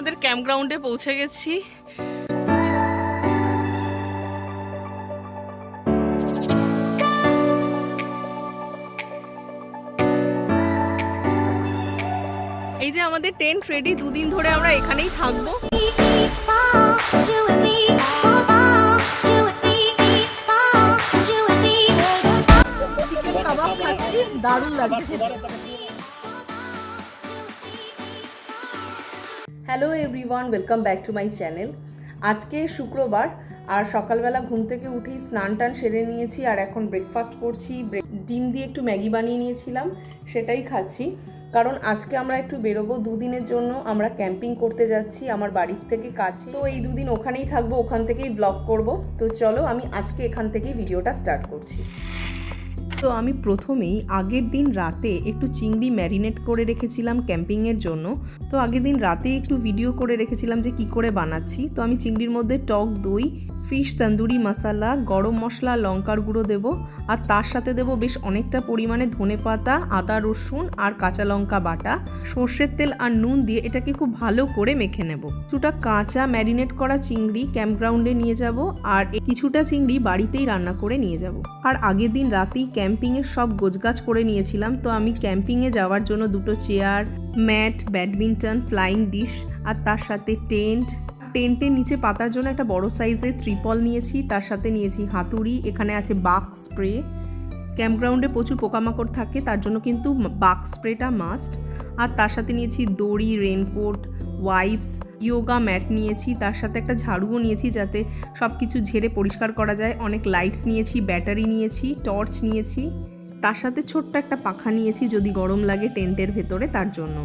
আমাদের ক্যাম্প গ্রাউন্ডে পৌঁছে গেছি। এই যে আমাদের টেন্ট রেডি দুদিন ধরে আমরা এখানেই থাকব। দারুণ লাগছে hello everyone welcome back to my channel আজকে শুক্রবার, আর সকালবেলা ঘুম থেকে উঠেই স্নান টান সেরে নিয়েছি, আর এখন ব্রেকফাস্ট করছি। ডিম দিয়ে একটু ম্যাগি বানিয়ে নিয়েছিলাম, সেটাই খাচ্ছি। কারণ আজকে আমরা একটু বেরোবো, দুদিনের জন্য আমরা ক্যাম্পিং করতে যাচ্ছি আমার বাড়ির থেকে কাছে। তো এই দুদিন ওখানেই থাকব, ওখান থেকেই ব্লগ করব। তো চলো আমি আজকে এখান থেকেই ভিডিওটা স্টার্ট করছি। তো আমি প্রথমেই আগের দিন রাতে একটু চিংড়ি ম্যারিনেট করে রেখেছিলাম ক্যাম্পিংয়ের জন্য। তো আগের দিন রাতে একটু ভিডিও করে রেখেছিলাম যে কি করে বানাচ্ছি। তো আমি চিংড়ির মধ্যে টক দই ফিশ তন্দুরি মশলা গরম মশলা, লঙ্কার গুঁড়ো দেব। আর তার সাথে দেব বেশ অনেকটা পরিমাণে ধনে পাতা, আদা, রসুন আর কাঁচা লঙ্কা বাটা। সর্ষের তেল আর নুন দিয়ে এটাকে খুব ভালো করে মেখে নেব। কিছুটা কাঁচা ম্যারিনেট করা চিংড়ি ক্যাম্পগ্রাউন্ডে নিয়ে যাব আর কিছুটা চিংড়ি বাড়িতেই রান্না করে নিয়ে যাব। আর আগের দিন রাতেই ক্যাম্পিংয়ের সব গোছগাছ করে নিয়েছিলাম, তো আমি ক্যাম্পিংয়ে যাওয়ার জন্য দুটো chair mat badminton flying disc আর তার সাথে টেন্ট টেন্টের নিচে পাতার জন্য একটা বড় সাইজের ত্রিপল নিয়েছি, তার সাথে নিয়েছি হাতুড়ি, এখানে আছে বাক স্প্রে। ক্যাম্পগ্রাউন্ডে প্রচুর পোকামাকড় থাকে, তার জন্য কিন্তু বাক স্প্রেটা মাস্ট আর তার সাথে নিয়েছি দড়ি রেনকোট ওয়াইপস ইয়োগা ম্যাট নিয়েছি, তার সাথে একটা ঝাড়ুও নিয়েছি যাতে সব কিছু ঝেড়ে পরিষ্কার করা যায়। অনেক লাইটস নিয়েছি ব্যাটারি নিয়েছি টর্চ নিয়েছি। তার সাথে ছোট্ট একটা পাখা নিয়েছি, যদি গরম লাগে টেন্টের ভেতরে, তার জন্য।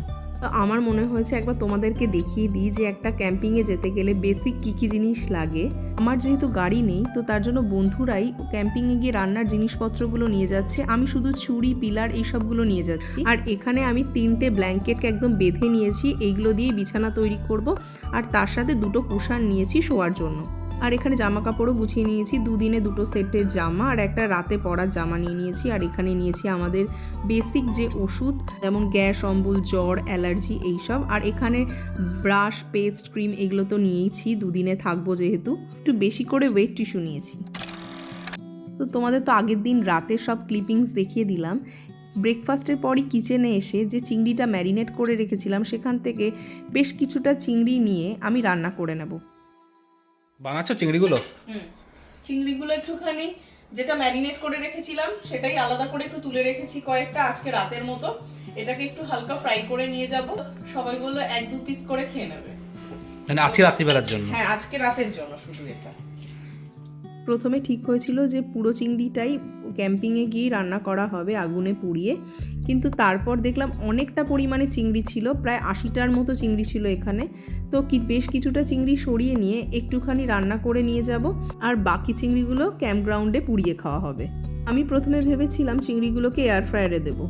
তো আমার মনে হয়েছে একবার তোমাদেরকে দেখিয়ে দিই যে একটা ক্যাম্পিংয়ে যেতে গেলে বেসিক কী কী জিনিস লাগে। আমার যেহেতু গাড়ি নেই, তো তার জন্য বন্ধুরাই ক্যাম্পিংয়ে গিয়ে রান্নার জিনিসপত্রগুলো নিয়ে যাচ্ছে। আমি শুধু ছুরি, পিলার এইসবগুলো নিয়ে যাচ্ছি। আর এখানে আমি তিনটে ব্ল্যাঙ্কেটকে একদম বেঁধে নিয়েছি। এইগুলো দিয়ে বিছানা তৈরি করব। আর তার সাথে দুটো কুশান নিয়েছি শোয়ার জন্য। আর এখানে জামা কাপড়ও গুছিয়ে নিয়েছি। দুদিনে দুটো সেটের জামা আর একটা রাতে পরার জামা নিয়ে নিয়েছি। আর এখানে নিয়েছি আমাদের বেসিক যে ওষুধ, যেমন গ্যাস, অম্বল, জ্বর, অ্যালার্জি এইসব। আর এখানে ব্রাশ, পেস্ট, ক্রিম এগুলো তো নিয়েইছি দুদিনে থাকব যেহেতু। একটু বেশি করে ওয়েট টিস্যু নিয়েছি। তো তোমাদের তো আগের দিন রাতে সব ক্লিপিংস দেখিয়ে দিলাম। ব্রেকফাস্টের পরই কিচেনে এসে যে চিংড়িটা ম্যারিনেট করে রেখেছিলাম, সেখান থেকে বেশ কিছুটা চিংড়ি নিয়ে আমি রান্না করে নেব। বানাচ্ছ চিংড়িগুলো? হুম চিংড়িগুলো একটুখানি যেটা ম্যারিনেট করে রেখেছিলাম সেটাই আলাদা করে একটু তুলে রেখেছি কয়েকটা আজকে রাতের মতো। এটাকে একটু হালকা ফ্রাই করে নিয়ে যাব। সবাই বলল এক দু পিস করে খেয়ে নেবে। মানে আজকে রাত্রিবেলার জন্য? হ্যাঁ আজকে রাতের জন্য শুধু এটা। প্রথমে ঠিক হয়েছিল যে পুরো চিংড়িটাই ক্যাম্পিংয়ে গিয়ে রান্না করা হবে আগুনে পুড়িয়ে। কিন্তু তারপর দেখলাম অনেকটা পরিমাণে চিংড়ি ছিল, প্রায় আশিটার মতো চিংড়ি ছিল এখানে। তো কি, বেশ কিছুটা চিংড়ি সরিয়ে নিয়ে একটুখানি রান্না করে নিয়ে যাব আর বাকি চিংড়িগুলো ক্যাম্প গ্রাউন্ডে পুড়িয়ে খাওয়া হবে। আমি প্রথমে ভেবেছিলাম চিংড়িগুলোকে এয়ার ফ্রায়ারে দেবো।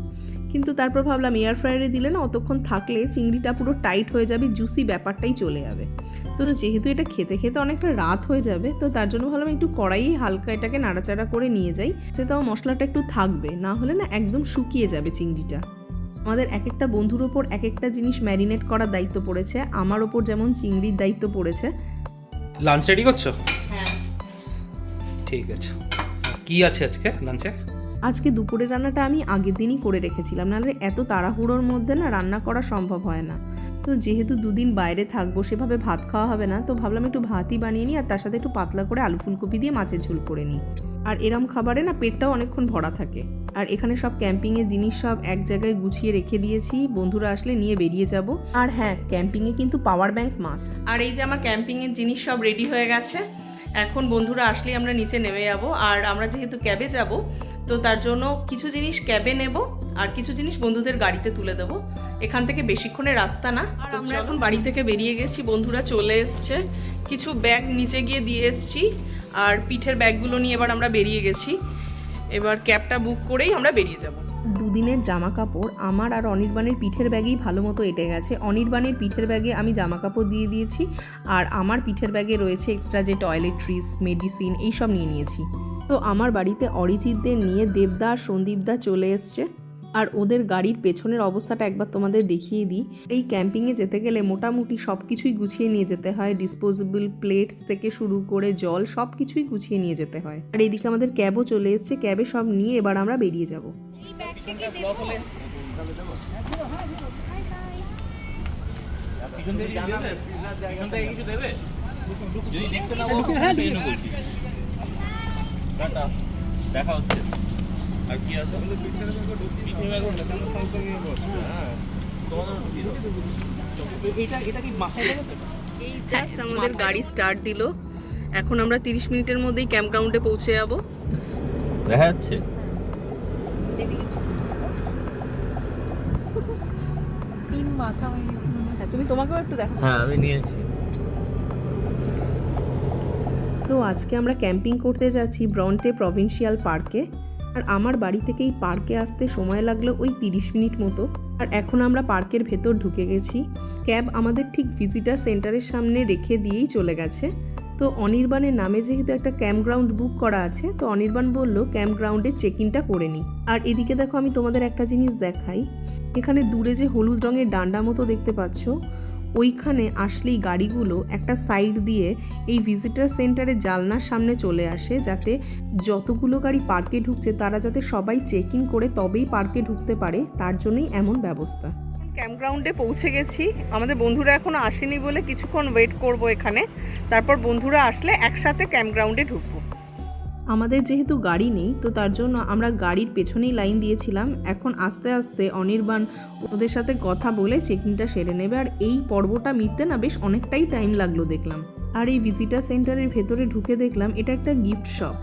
কিন্তু তারপর ভাবলাম এয়ার ফ্রায়ারে দিলে না অতক্ষণ থাকলে চিংড়িটা পুরো টাইট হয়ে যাবে জুসি ব্যাপারটাই চলে যাবে। তো যেহেতু এটা খেতে খেতে অনেকটা রাত হয়ে যাবে তো তার জন্য ভাবলাম একটু কড়াই হালকা এটাকে নাড়াচাড়া করে নিয়ে যাই। তাতে তাও মশলাটা একটু থাকবে না হলে না একদম শুকিয়ে যাবে চিংড়িটা। আমাদের এক একটা বন্ধুর ওপর এক একটা জিনিস ম্যারিনেট করার দায়িত্ব পড়েছে আমার ওপর যেমন চিংড়ির দায়িত্ব পড়েছে। লাঞ্চ রেডি করছ? হ্যাঁ। ঠিক আছে। কি আছে আজকে লাঞ্চে আজকে দুপুরের রান্নাটা আমি আগের দিনই করে রেখেছিলাম, নাহলে এত তাড়াহুড়োর মধ্যে না রান্না করা সম্ভব হয় না। তো যেহেতু দুদিন বাইরে থাকব, সেভাবে ভাত খাওয়া হবে না, তো ভাবলাম একটু ভাতই বানিয়ে নিই, আর তার সাথে একটু পাতলা করে আলু ফুলকপি দিয়ে মাছের ঝোল করে নিই। আর এরম খাবারে না পেটটাও অনেকক্ষণ ভরা থাকে। আর এখানে সব ক্যাম্পিংয়ের জিনিস সব এক জায়গায় গুছিয়ে রেখে দিয়েছি, বন্ধুরা আসলে নিয়ে বেরিয়ে যাব। আর হ্যাঁ ক্যাম্পিংয়ে কিন্তু পাওয়ার ব্যাংক মাস্ট। আর এই যে আমার ক্যাম্পিংয়ের জিনিস সব রেডি হয়ে গেছে, এখন বন্ধুরা আসলেই আমরা নিচে নেমে যাব। আর আমরা যেহেতু ক্যাবে যাব তো তার জন্য কিছু জিনিস ক্যাবে নেব আর কিছু জিনিস বন্ধুদের গাড়িতে তুলে দেব। এখান থেকে বেশিক্ষণের রাস্তা না। তো আমরা এখন বাড়ি থেকে বেরিয়ে গেছি বন্ধুরা চলে এসছে। কিছু ব্যাগ নিচে গিয়ে দিয়ে এসছি আর পিঠের ব্যাগগুলো নিয়ে এবার আমরা বেরিয়ে গেছি। এবার ক্যাবটা বুক করেই আমরা বেরিয়ে যাব। দুদিনের জামা কাপড় আমার আর অনির্বাণের পিঠের ব্যাগেই ভালো মতো এটে গেছে। অনির্বাণের পিঠের ব্যাগে আমি জামা কাপড় দিয়ে দিয়েছি আর আমার পিঠের ব্যাগে রয়েছে এক্সট্রা যে টয়লেট্রিস মেডিসিন এইসব নিয়ে নিয়েছি। তো আমার বাড়িতে অরিজিৎদের নিয়ে দেবদা আর সন্দীপদা চলে এসছে। আর ওদের গাড়ির পেছনের অবস্থাটা একবার তোমাদের দেখিয়ে দিই। এই ক্যাম্পিংয়ে যেতে গেলে মোটামুটি সব কিছুই গুছিয়ে নিয়ে যেতে হয়। ডিসপোজেবল প্লেটস থেকে শুরু করে জল সব কিছুই গুছিয়ে নিয়ে যেতে হয়। আর এইদিকে আমাদের ক্যাবও চলে এসছে। ক্যাবে সব নিয়ে এবার আমরা বেরিয়ে যাব। যদি দেখতে না পাবো সেই জন্য বলছি টাটা। দেখা হচ্ছে। আর কি আছে? জাস্ট আমাদের গাড়ি স্টার্ট দিল। এখন আমরা তিরিশ মিনিটের মধ্যেই ক্যাম্প গ্রাউন্ডে পৌঁছে যাব। দেখা যাচ্ছে। তিন মাথা হয়ে গেছে। হ্যাঁ তুমি তোমাকেও একটু দেখো হ্যাঁ আমি নিয়েছি। তো আজকে আমরা ক্যাম্পিং করতে যাচ্ছি ব্রন্টে প্রভিন্সিয়াল পার্কে। আর আমার বাড়ি থেকে এই পার্কে আসতে সময় লাগল ওই তিরিশ মিনিট মতো। আর এখন আমরা পার্কের ভেতর ঢুকে গেছি। ক্যাব আমাদের ঠিক ভিজিটার সেন্টারের সামনে রেখে দিয়েই চলে গেছে। তো অনির্বাণের নামে যেহেতু একটা ক্যাম্প গ্রাউন্ড বুক করা আছে, তো অনির্বাণ বলল ক্যাম্প গ্রাউন্ডে চেক ইনটা করে নিই। আর এদিকে দেখো আমি তোমাদের একটা জিনিস দেখাই। এখানে দূরে যে হলুদ রঙের ডান্ডা মতো দেখতে পাচ্ছ ওইখানে আসলেই গাড়িগুলো একটা সাইড দিয়ে এই ভিজিটার সেন্টারের জালনার সামনে চলে আসে যাতে যতগুলো গাড়ি পার্কে ঢুকছে তারা যাতে সবাই চেক ইন করে তবেই পার্কে ঢুকতে পারে, তার জন্যই এমন ব্যবস্থা। ক্যাম্পগ্রাউন্ডে পৌঁছে গেছি। আমাদের বন্ধুরা এখনও আসেনি বলে কিছুক্ষণ ওয়েট করব এখানে। তারপর বন্ধুরা আসলে একসাথে ক্যাম্পগ্রাউন্ডে ঢুকবো। আমাদের যেহেতু গাড়ি নেই, তো তার জন্য আমরা গাড়ির পেছনেই লাইন দিয়েছিলাম। এখন আস্তে আস্তে অনির্বাণ ওদের সাথে কথা বলে চেকিংটা সেরে নেবে। আর এই পর্বটা মিটতে না বেশ অনেকটাই টাইম লাগল দেখলাম। আর এই ভিজিটার সেন্টারের ভেতরে ঢুকে দেখলাম এটা একটা গিফট শপ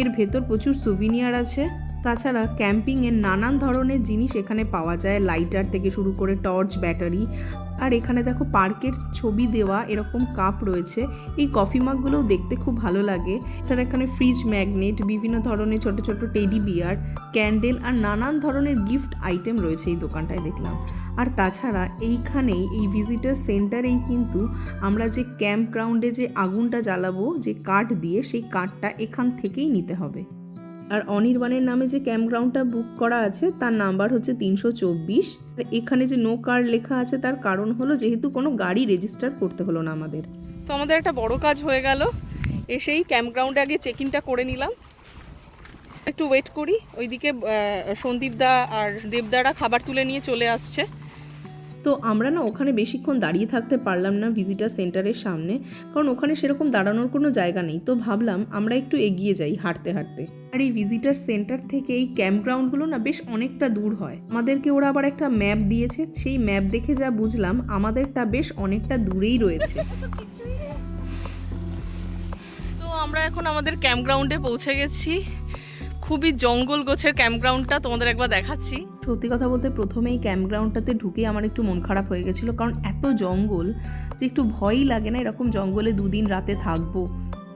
এর ভেতর প্রচুর সুভিনিয়ার আছে। তাছাড়া ক্যাম্পিংয়ের নানান ধরনের জিনিস এখানে পাওয়া যায়। লাইটার থেকে শুরু করে টর্চ ব্যাটারি আর এখানে দেখো পার্কের ছবি দেওয়া এরকম কাপ রয়েছে। এই কফি মাগগুলোও দেখতে খুব ভালো লাগে। এছাড়া এখানে ফ্রিজ ম্যাগনেট, বিভিন্ন ধরনের ছোট ছোট টেডি বিয়ার, ক্যান্ডেল আর নানান ধরনের গিফট আইটেম রয়েছে এই দোকানটায় দেখলাম। আর তাছাড়া এইখানেই, এই ভিজিটার সেন্টারেই কিন্তু আমরা যে ক্যাম্প গ্রাউন্ডে যে আগুনটা জ্বালাবো, যে কাঠ দিয়ে, সেই কাঠটা এখান থেকেই নিতে হবে। আর অনির্বাণের নামে যে ক্যাম্পগ্রাউন্ডটা বুক করা আছে, তার নাম্বার হচ্ছে তিনশো চব্বিশ। এখানে যে নো কার লেখা আছে, তার কারণ হলো যেহেতু কোনো গাড়ি রেজিস্টার করতে হলো না আমাদের। তো আমাদের একটা বড় কাজ হয়ে গেল। এসেই ক্যাম্পগ্রাউন্ডে আগে চেক ইনটা করে নিলাম। একটু ওয়েট করি, ওইদিকে সন্দীপদা আর দেবদারা খাবার তুলে নিয়ে চলে আসছে। তো আমরা না ওখানে বেশিক্ষণ দাঁড়িয়ে থাকতে পারলাম না ভিজিটার সেন্টারের সামনে, কারণ ওখানে সেরকম দাঁড়ানোর কোনো জায়গা নেই। তো ভাবলাম আমরা একটু এগিয়ে যাই হাঁটতে হাঁটতে। আর এই ভিজিটার সেন্টার থেকে এই ক্যাম্প গ্রাউন্ডগুলো না বেশ অনেকটা দূর হয়। আমাদেরকে ওরা আবার একটা ম্যাপ দিয়েছে সেই ম্যাপ দেখে যা বুঝলাম আমাদেরটা বেশ অনেকটা দূরেই রয়েছে। তো আমরা এখন আমাদের ক্যাম্প গ্রাউন্ডে পৌঁছে গেছি। খুবই জঙ্গল গোছের ক্যাম্প গ্রাউন্ডটা তোমাদের একবার দেখাচ্ছি। সত্যি কথা বলতে প্রথমে এই ক্যাম্প গ্রাউন্ডটাতে ঢুকে আমার একটু মন খারাপ হয়ে গেছিল কারণ এত জঙ্গল যে একটু ভয়ই লাগে না এরকম জঙ্গলে দুদিন রাতে থাকব।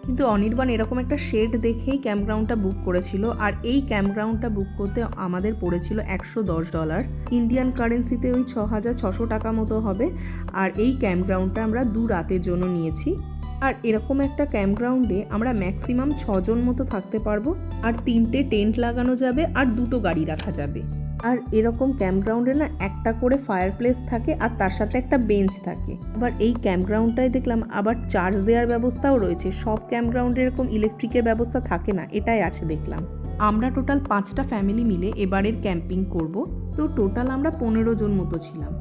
কিন্তু অনির্বাণ এরকম একটা শেড দেখেই ক্যাম্পগ্রাউন্ডটা বুক করেছিল। আর এই ক্যাম্পগ্রাউন্ডটা বুক করতে আমাদের পড়েছিল একশো দশ ডলার ইন্ডিয়ান কারেন্সিতে ওই ছ হাজার ছশো টাকা মতো হবে। আর এই ক্যাম্পগ্রাউন্ডটা আমরা দু রাতের জন্য নিয়েছি। আর এরকম একটা ক্যাম্পগ্রাউন্ডে আমরা ম্যাক্সিমাম ছজন মতো থাকতে পারব। আর তিনটে টেন্ট লাগানো যাবে আর দুটো গাড়ি রাখা যাবে। আর এরকম ক্যাম্প গ্রাউন্ডে না একটা করে ফায়ার প্লেস থাকে আর তার সাথে একটা বেঞ্চ থাকে। আবার এই ক্যাম্প গ্রাউন্ডটায় দেখলাম আবার চার্জ দেওয়ার ব্যবস্থাও রয়েছে। সব ক্যাম্প গ্রাউন্ডে এরকম ইলেকট্রিকের ব্যবস্থা থাকে না, এটাই আছে দেখলাম। আমরা টোটাল পাঁচটা ফ্যামিলি মিলে এবারের ক্যাম্পিং করব। তো টোটাল আমরা পনেরো জন মতো ছিলাম।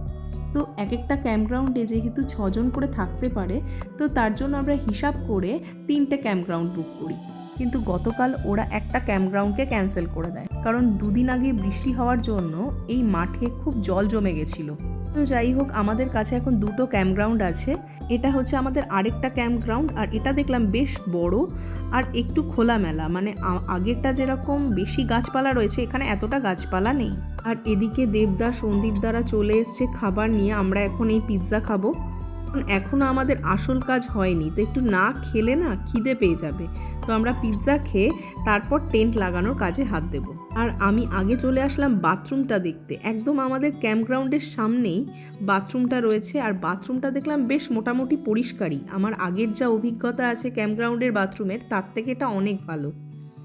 তো এক একটা ক্যাম্প গ্রাউন্ডে যেহেতু ছজন করে থাকতে পারে, তো তার জন্য আমরা হিসাব করে তিনটে ক্যাম্প গ্রাউন্ড বুক করি। কিন্তু গতকাল ওরা একটা ক্যাম্প গ্রাউন্ডকে ক্যান্সেল করে দেয়। কারণ দুদিন আগে বৃষ্টি হওয়ার জন্য এই মাঠে খুব জল জমে গেছিল। তো যাই হোক, আমাদের কাছে এখন দুটো ক্যাম্প গ্রাউন্ড আছে। এটা হচ্ছে আমাদের আরেকটা ক্যাম্প গ্রাউন্ড আর এটা দেখলাম বেশ বড় আর একটু খোলামেলা। মানে আগেরটা যেরকম বেশি গাছপালা রয়েছে, এখানে এতটা গাছপালা নেই। আর এদিকে দেবদা সন্দীপ দ্বারা চলে এসছে খাবার নিয়ে। আমরা এখন এই পিৎজা খাব। এখনও আমাদের আসল কাজ হয়নি। তো একটু না খেলে না খিদে পেয়ে যাবে। তো আমরা পিৎজা খেয়ে তারপর টেন্ট লাগানোর কাজে হাত দেব। আর আমি আগে চলে আসলাম বাথরুমটা দেখতে। একদম আমাদের ক্যাম্প গ্রাউন্ডের সামনেই বাথরুমটা রয়েছে। আর বাথরুমটা দেখলাম বেশ মোটামুটি পরিষ্কারই। আমার আগের যা অভিজ্ঞতা আছে ক্যাম্প গ্রাউন্ডের বাথরুমের, তার থেকে এটা অনেক ভালো।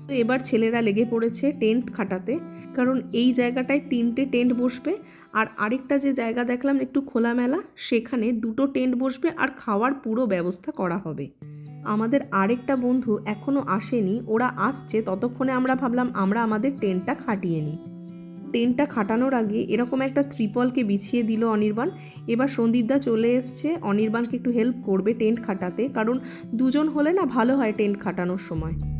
তো এবার ছেলেরা লেগে পড়েছে টেন্ট খাটাতে। কারণ এই জায়গাটায় তিনটে টেন্ট বসবে। আর আরেকটা যে জায়গা দেখলাম একটু খোলামেলা, সেখানে দুটো টেন্ট বসবে আর খাওয়ার পুরো ব্যবস্থা করা হবে। আমাদের আরেকটা বন্ধু এখনও আসেনি, ওরা আসছে, ততক্ষণে আমরা ভাবলাম আমরা আমাদের টেন্টটা খাটিয়ে নিই। টেন্টটা খাটানোর আগে এরকম একটা ত্রিপলকে বিছিয়ে দিল অনির্বাণ। এবার সন্দীপদা চলে এসছে, অনির্বাণকে একটু হেল্প করবে টেন্ট খাটাতে, কারণ দুজন হলে না ভালো হয় টেন্ট খাটানোর সময়।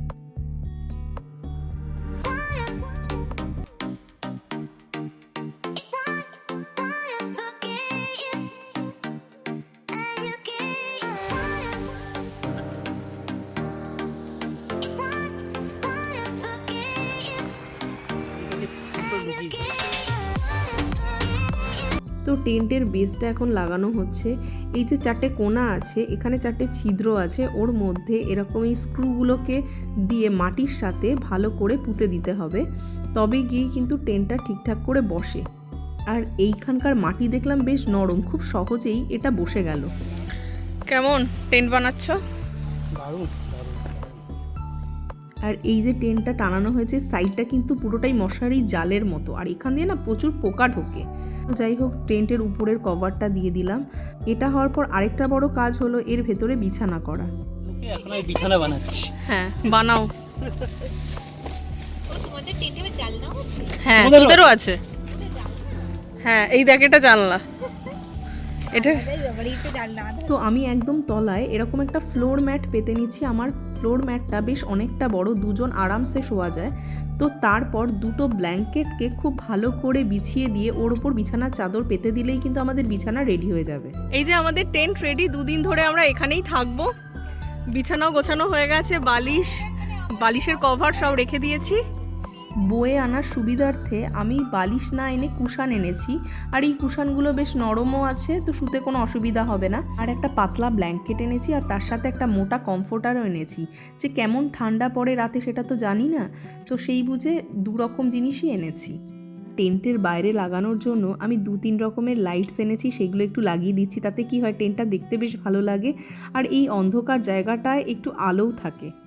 টেন্টের বেসটা এখন লাগানো হচ্ছে। এই যে চারটে কোণা আছে এখানে চারটে ছিদ্র আছে ওর মধ্যে এরকম এই স্ক্রুগুলোকে দিয়ে মাটির সাথে ভালো করে পুঁতে দিতে হবে। তবে গিয়ে কিন্তু টেন্টটা ঠিকঠাক করে বসে। আর এইখানকার মাটি দেখলাম বেশ নরম খুব সহজেই এটা বসে গেল। কেমন? টেন্ট বানাচ্ছ? আর এই যে টেন্টটা টানানো হয়েছে সাইডটা কিন্তু পুরোটাই মশারি জালের মতো। আর এখান দিয়ে না প্রচুর পোকা ঢোকে। যাই হোক টেন্টের উপরের কভারটা দিয়ে দিলাম। এটা হওয়ার পর আরেকটা বড় কাজ হলো এর ভেতরে বিছানা করা। এখন আমি বিছানা বানাচ্ছি। হ্যাঁ বানাও। তোমাদের টেনে জানলা আছে হ্যাঁ তোদেরও আছে। হ্যাঁ এই দেখ এটা জানলা। এটা জানলা তো আমি একদম তলায় এরকম একটা ফ্লোর ম্যাট পেতে নিচ্ছি। আমার ফ্লোর ম্যাটটা বেশ অনেকটা বড় দুজন আরামসে শোয়া যায়। তো তারপর দুটো ব্ল্যাঙ্কেটকে খুব ভালো করে বিছিয়ে দিয়ে ওর ওপর বিছানার চাদর পেতে দিলেই কিন্তু আমাদের বিছানা রেডি হয়ে যাবে। এই যে আমাদের টেন্ট রেডি দুদিন ধরে আমরা এখানেই থাকব। বিছানাও গোছানো হয়ে গেছে, বালিশ, বালিশের কভার সব রেখে দিয়েছি। বয়ে আনার সুবিধার্থে আমি বালিশ না এনে কুশান এনেছি। আর এই কুশানগুলো বেশ নরমও আছে, তো শুতে কোনো অসুবিধা হবে না। আর একটা পাতলা ব্ল্যাঙ্কেট এনেছি আর তার সাথে একটা মোটা কমফোর্টারও এনেছি। যে কেমন ঠান্ডা পড়ে রাতে সেটা তো জানি না, তো সেই বুঝে দু রকম জিনিসই এনেছি। টেন্টের বাইরে লাগানোর জন্য আমি দু তিন রকমের লাইটস এনেছি, সেগুলো একটু লাগিয়ে দিচ্ছি, তাতে কি হয়, টেন্টটা দেখতে বেশ ভালো লাগে। আর এই অন্ধকার জায়গাটায় একটু আলোও থাকে।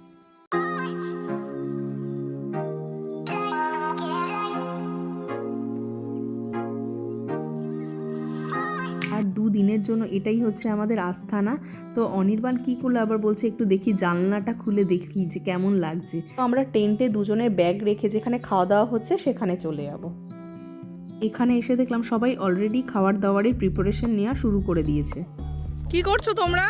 জন্য এটাই হচ্ছে আমাদের আস্থানা। তো অনির্বাণ কি করল? আবার বলছে একটু দেখি জানলাটা খুলে দেখি যে কেমন লাগছে। তো আমরা টেন্টে দুজনের ব্যাগ রেখে যেখানে খাওয়া দাওয়া হচ্ছে সেখানে চলে যাব। এখানে এসে দেখলাম সবাই অলরেডি খাবার দাবারের প্রিপারেশন নেওয়া শুরু করে দিয়েছে। কি করছ তোমরা?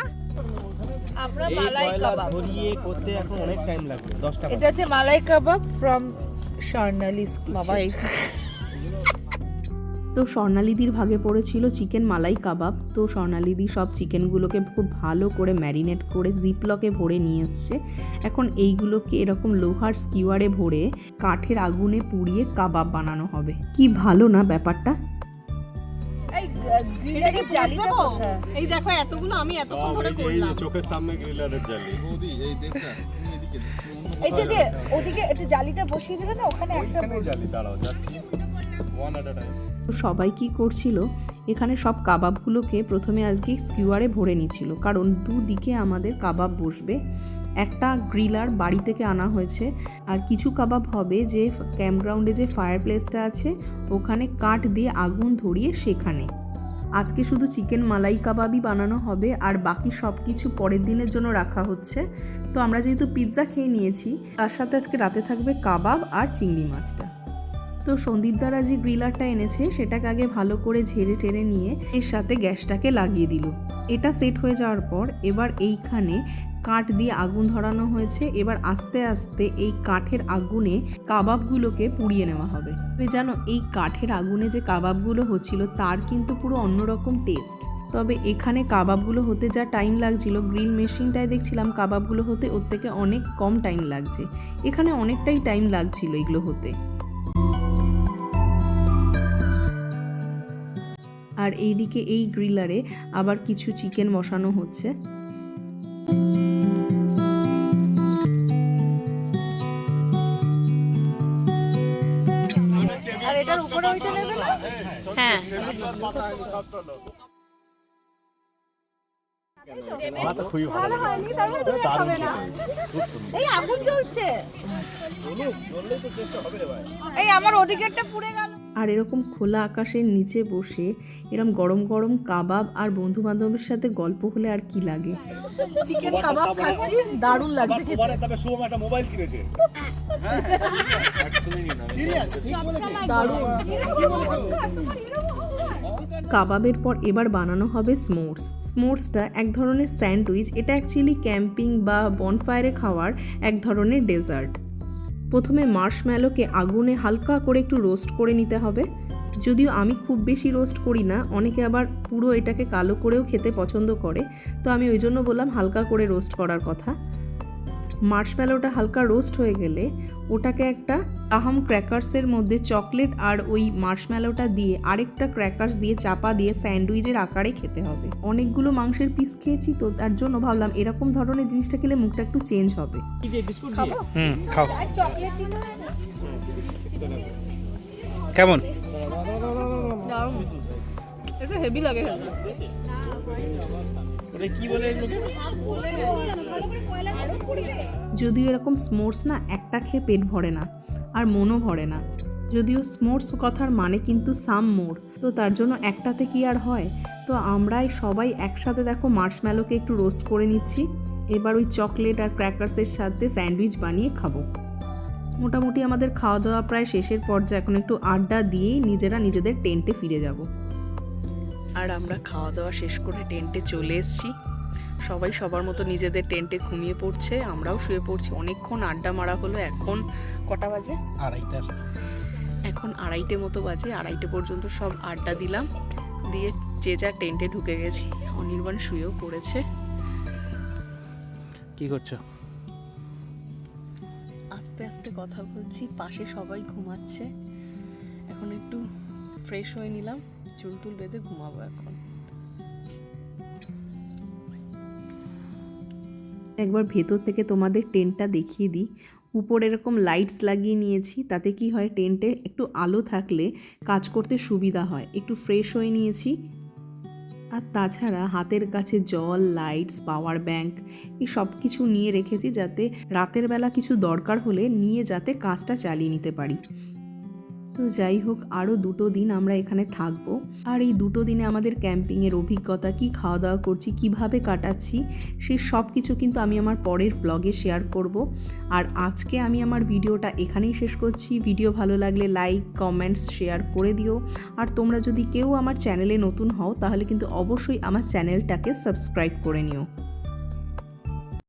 আমরা মালাই কাবাব। ধরিয়ে করতে এখন অনেক টাইম লাগবে দশটা এটা হচ্ছে মালাই কাবাব ফ্রম স্বর্ণালিস বাবা এই তো স্বর্ণালিদির ভাগে পড়েছিল চিকেন মালাই কাবাব। তো স্বর্ণালিদি সব চিকেনগুলোকে খুব ভালো করে ম্যারিনেট করে জিপলকে ভরে নিয়ে এসছে। এখন এইগুলোকে এরকম লোহার স্কিওয়ারে ভরে কাঠের আগুনে পুড়িয়ে কাবাব বানানো হবে। কি ভালো না ব্যাপারটা? এই দেখো এতগুলো আমি এতক্ষণ ধরে করলাম। চোখের সামনে গ্রিলারের জালি এই যে যে ওদিকে একটু জালিটা বসিয়ে দিলে না ওখানে একটা জালি দাঁড়াও যাচ্ছি ওয়ান অ্যাট আ টাইম তো সবাই কি করছিল? এখানে সব কাবাবগুলোকে প্রথমে আজকে স্কিওয়ারে ভরে নিচ্ছিল। কারণ দুদিকে আমাদের কাবাব বসবে। একটা গ্রিলার বাড়ি থেকে আনা হয়েছে। আর কিছু কাবাব হবে যে ক্যাম্পগ্রাউন্ডে যে ফায়ার প্লেসটা আছে, ওখানে কাঠ দিয়ে আগুন ধরিয়ে সেখানে। আজকে শুধু চিকেন মালাই কাবাবই বানানো হবে আর বাকি সব কিছু পরের দিনের জন্য রাখা হচ্ছে। তো আমরা যেহেতু পিৎজা খেয়ে নিয়েছি, তার সাথে আজকে রাতে থাকবে কাবাব আর চিংড়ি মাছটা। তো সন্দীপ দ্বারা যে গ্রিলারটা এনেছে, সেটাকে আগে ভালো করে ঝেড়ে টেরে নিয়ে এর সাথে গ্যাসটাকে লাগিয়ে দিল। এটা সেট হয়ে যাওয়ার পর এবার এইখানে কাঠ দিয়ে আগুন ধরানো হয়েছে। এবার আস্তে আস্তে এই কাঠের আগুনে কাবাবগুলোকে পুড়িয়ে নেওয়া হবে। তবে জানো এই কাঠের আগুনে যে কাবাবগুলো হচ্ছিল, তার কিন্তু পুরো অন্যরকম টেস্ট। তবে এখানে কাবাবগুলো হতে যা টাইম লাগছিল, গ্রিল মেশিনটায় দেখছিলাম কাবাবগুলো হতে ওর থেকে অনেক কম টাইম লাগছে। এখানে অনেকটাই টাইম লাগছিল এগুলো হতে। আর এইদিকে এই গ্রিলারে আবার কিছু চিকেন বসানো হচ্ছে। আর এটার উপরে ওইটা নেবে না? হ্যাঁ। আমার খুবই ভালো। ভালো হয়নি তার মানে তুমি খাবে না। এই আগুন জ্বলছে। এই আমার ওদিকেরটা পুড়ে গেল। আর এরকম খোলা আকাশের নিচে বসে এরকম গরম গরম কাবাব আর বন্ধু বান্ধবের সাথে গল্প হলে আর কি লাগে? চিকেন কাবাব খাচ্ছি দারুণ লাগছে খেতে। তবে শুভম একটা মোবাইল কিনেছে। দারুণ। কাবাবের পর এবার বানানো হবে স্মোর্স স্মোর্সটা এক ধরনের স্যান্ডউইচ এটা অ্যাকচুয়ালি ক্যাম্পিং বা বনফায়ারে খাওয়ার এক ধরনের ডেজার্ট প্রথমে মার্শম্যালোকে আগুনে হালকা করে একটু রোস্ট করে নিতে হবে। যদিও আমি খুব বেশি রোস্ট করি না, অনেকে আবার পুরো এটাকে কালো করেও খেতে পছন্দ করে। তো আমি ওই জন্য বললাম হালকা করে রোস্ট করার কথা। মার্শম্যালোটা হালকা রোস্ট হয়ে গেলে ওটাকে একটা আহাম ক্র্যাকার্সের মধ্যে চকলেট আর ওই মার্শম্যালোটা দিয়ে আরেকটা ক্র্যাকার্স দিয়ে চাপা দিয়ে স্যান্ডউইচের আকারে খেতে হবে। অনেকগুলো মাংসের পিস খেয়েছি তো তার জন্য ভাবলাম এরকম ধরনের জিনিসটা খেলে মুখটা একটু চেঞ্জ হবে। কেমন? একটু হেভি লাগে। কি বলে? যদিও এরকম স্মোর্স না, একটা খেয়ে পেট ভরে না আর মনও ভরে না। যদিও স্মোর্স কথার মানে কিন্তু সাম মোর। তো তার জন্য একটাতে কি আর হয়? তো আমরাই সবাই একসাথে দেখো মার্শম্যালোকে একটু রোস্ট করে নিচ্ছি। এবার ওই চকলেট আর ক্র্যাকার্সের সাথে স্যান্ডউইচ বানিয়ে খাব। মোটামুটি আমাদের খাওয়া দাওয়া প্রায় শেষের পর্যায়ে এখন একটু আড্ডা দিয়েই নিজেরা নিজেদের টেন্টে ফিরে যাব। আর আমরা খাওয়া দাওয়া শেষ করে টেন্টে চলে এসেছি। সবাই সবার মতো নিজেদের টেন্টে ঘুমিয়ে পড়ছে আমরাও শুয়ে পড়ছি। অনেকক্ষণ আড্ডা মারা হলো এখন কটা বাজে? আড়াইটার। এখন আড়াইটে মতো বাজে আড়াইটে পর্যন্ত সব আড্ডা দিলাম দিয়ে যে যার টেন্টে ঢুকে গেছি অনির্বাণ শুয়েও পড়েছে। কি করছ? আস্তে আস্তে কথা বলছি পাশে সবাই ঘুমাচ্ছে। এখন একটু ফ্রেশ হয়ে নিলাম চুল টুল বেঁধে ঘুমাবো এখন। একবার ভেতর থেকে তোমাদের টেন্টটা দেখিয়ে দিই। উপরে এরকম লাইটস লাগিয়ে নিয়েছি, তাতে কি হয় টেন্টে একটু আলো থাকলে কাজ করতে সুবিধা হয়। একটু ফ্রেশ হয়ে নিয়েছি। আর তাছাড়া হাতের কাছে জল লাইটস পাওয়ার ব্যাংক এই সব কিছু নিয়ে রেখেছি যাতে রাতের বেলা কিছু দরকার হলে নিয়ে যাতে কাজটা চালিয়ে নিতে পারি। তো যাই হোক আরও দুটো দিন আমরা এখানে থাকব। আর এই দুটো দিনে আমাদের ক্যাম্পিংয়ের অভিজ্ঞতা, কি খাওয়া দাওয়া করছি, কীভাবে কাটাচ্ছি সেই সব কিছু কিন্তু আমি আমার পরের ব্লগে শেয়ার করব। আর আজকে আমি আমার ভিডিওটা এখানেই শেষ করছি। ভিডিও ভালো লাগলে লাইক কমেন্টস শেয়ার করে দিও। আর তোমরা যদি কেউ আমার চ্যানেলে নতুন হও, তাহলে কিন্তু অবশ্যই আমার চ্যানেলটাকে সাবস্ক্রাইব করে নিও।